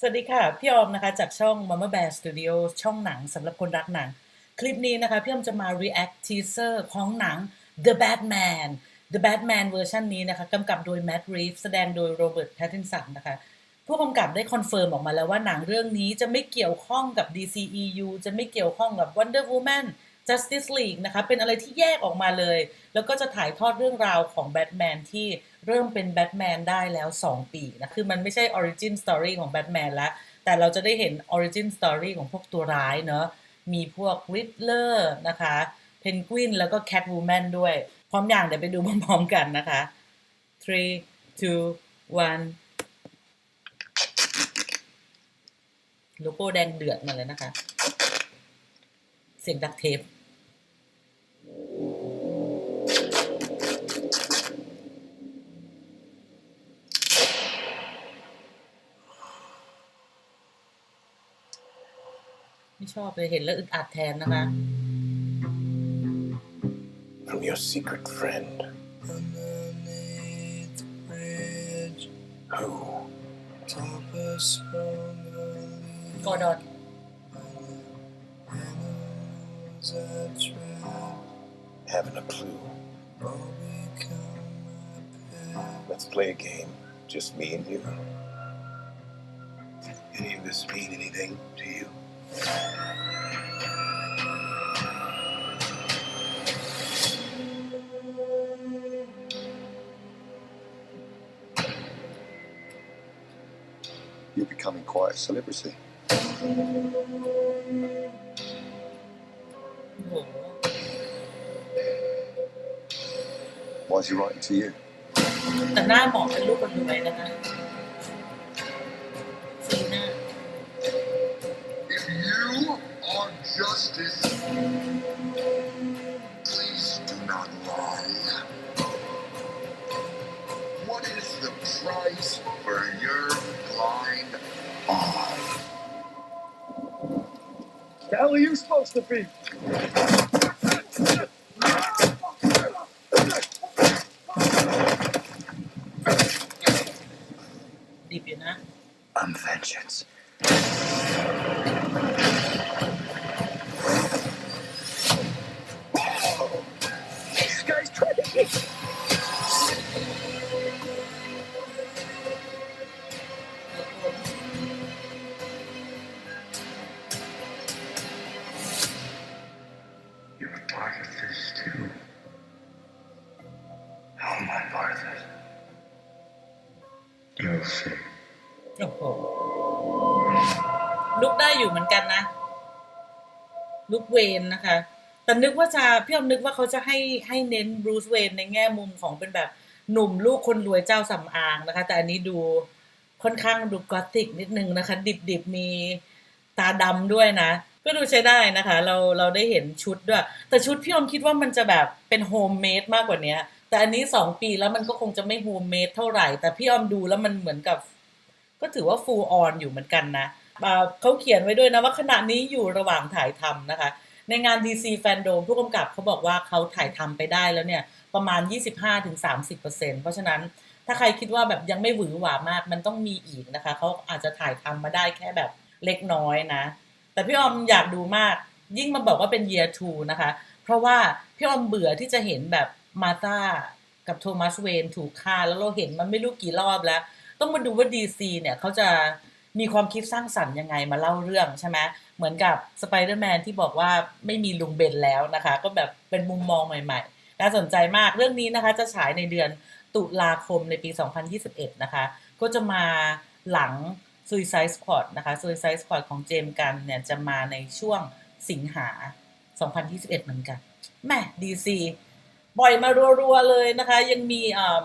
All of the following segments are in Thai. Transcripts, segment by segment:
สวัสดีค่ะ พี่ออมนะคะ จากช่อง Mama Bear Studio ช่องหนังสำหรับคนรักหนัง คลิปนี้นะคะ พี่ออมจะมา react teaser ของหนัง The Batman The Batman เวอร์ชันนี้นะคะกำกับโดย Matt Reeves แสดงโดย Robert Pattinson นะคะ ผู้กำกับได้คอนเฟิร์มออกมาแล้วว่าหนังเรื่องนี้จะไม่เกี่ยวข้องกับ DCEU จะไม่เกี่ยวข้องกับ Wonder Woman Justice League นะคะ เป็นอะไรที่แยกออกมาเลย แล้วก็จะถ่ายทอดเรื่องราวของแบทแมนที่ เริ่มเป็นแบทแมนได้แล้ว 2 ปีนะ คือมันไม่ใช่ Origin Story ของแบทแมนแล้ว แต่เราจะได้เห็น Origin Story ของพวกตัวร้ายเนอะมีพวก Riddler นะคะเพนกวินแล้วก็ Catwoman ด้วย พร้อมอย่างเดี๋ยวไปดูพร้อมๆกันนะคะ three two one โลโก้แดงเดือดมาเลยนะคะ เสียงดักเทป ไม่ชอบเลยเห็นแล้วอึดอัดแทนนะคะ from your secret friend. Underneath the bridge, Who? top of smoke, กอดอน animals are trapped, Haven't a clue. all become my pet. Let's play a game. Just me and you. Any of this mean anything to you? You're becoming quite a celebrity. โอ้โห Why is he writing to you? แต่หน้าหมอเป็นลูกคนรวยนะคะ lives where you're blind on. The hell are you supposed to be? Deep, you know? I'm vengeance. โอ้โหลุกได้อยู่เหมือนกันนะ ลุกเวนนะคะ แต่นึกว่าจะพี่อมนึกว่าเขาจะให้ให้เน้นบรูซเวนในแง่มุมของเป็นแบบหนุ่มลูกคนรวยเจ้าสำอางนะคะ แต่อันนี้ดูค่อนข้างดูกอติกนิดนึงนะคะ ดิบดิบๆมีตาดำด้วยนะ ก็ดูใช้ได้นะคะ เราเราได้เห็นชุดด้วย แต่ชุดพี่อมคิดว่ามันจะแบบเป็นโฮมเมดมากกว่านี้ แต่อันนี้สองปีแล้วมันก็คงจะไม่โฮมเมดเท่าไหร่ แต่พี่อมดูแล้วมันเหมือนกับ ก็ถือว่า full on อยู่เหมือนกันนะเขาเขียนไว้ด้วยนะว่าขณะนี้อยู่ระหว่างถ่ายทำนะคะ ในงาน DC Fandom ผู้กำกับเขาบอกว่าเขาถ่ายทำไปได้แล้วเนี่ย ประมาณ 25-30%เพราะฉะนั้นถ้าใครคิดว่าแบบยังไม่หวือหวามากมันต้องมีอีกนะคะ เขาอาจจะถ่ายทำมาได้แค่แบบเล็กน้อยนะ แต่พี่ออมอยากดูมาก ยิ่งมาบอกว่าเป็น year two นะคะ เพราะว่าพี่ออมเบื่อที่จะเห็นแบบ มาธากับโทมัสเวนถูกฆ่าแล้วเราเห็นมันไม่รู้กี่รอบแล้ว ต้องมาดูว่า DC เนี่ยเขาจะมีความคิดสร้างสรรค์ยังไงมาเล่าเรื่องใช่ไหมเหมือนกับสไปเดอร์แมนที่บอกว่าไม่มีลุงเบนแล้วนะคะ ก็แบบเป็นมุมมองใหม่ๆ น่าสนใจมากเรื่องนี้นะคะ จะฉายในเดือนตุลาคมในปี 2021 นะคะ ก็จะมาหลัง Suicide Squad นะคะ Suicide Squad ของเจมส์กันเนี่ยจะมาในช่วงสิงหา 2021 เหมือนกันแม่ DC ป บ่อยมารัวๆเลยนะคะ ยังมีอ่า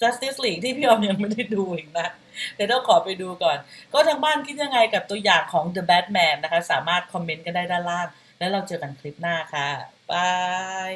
Justice League ที่พี่ออมยังไม่ได้ดูอีกนะเดี๋ยวต้องขอไปดูก่อน ก็ทางบ้านคิดยังไงกับตัวอย่างของ The Batman นะคะ สามารถคอมเมนต์กันได้ด้านล่าง แล้วเราเจอกันคลิปหน้าค่ะบาย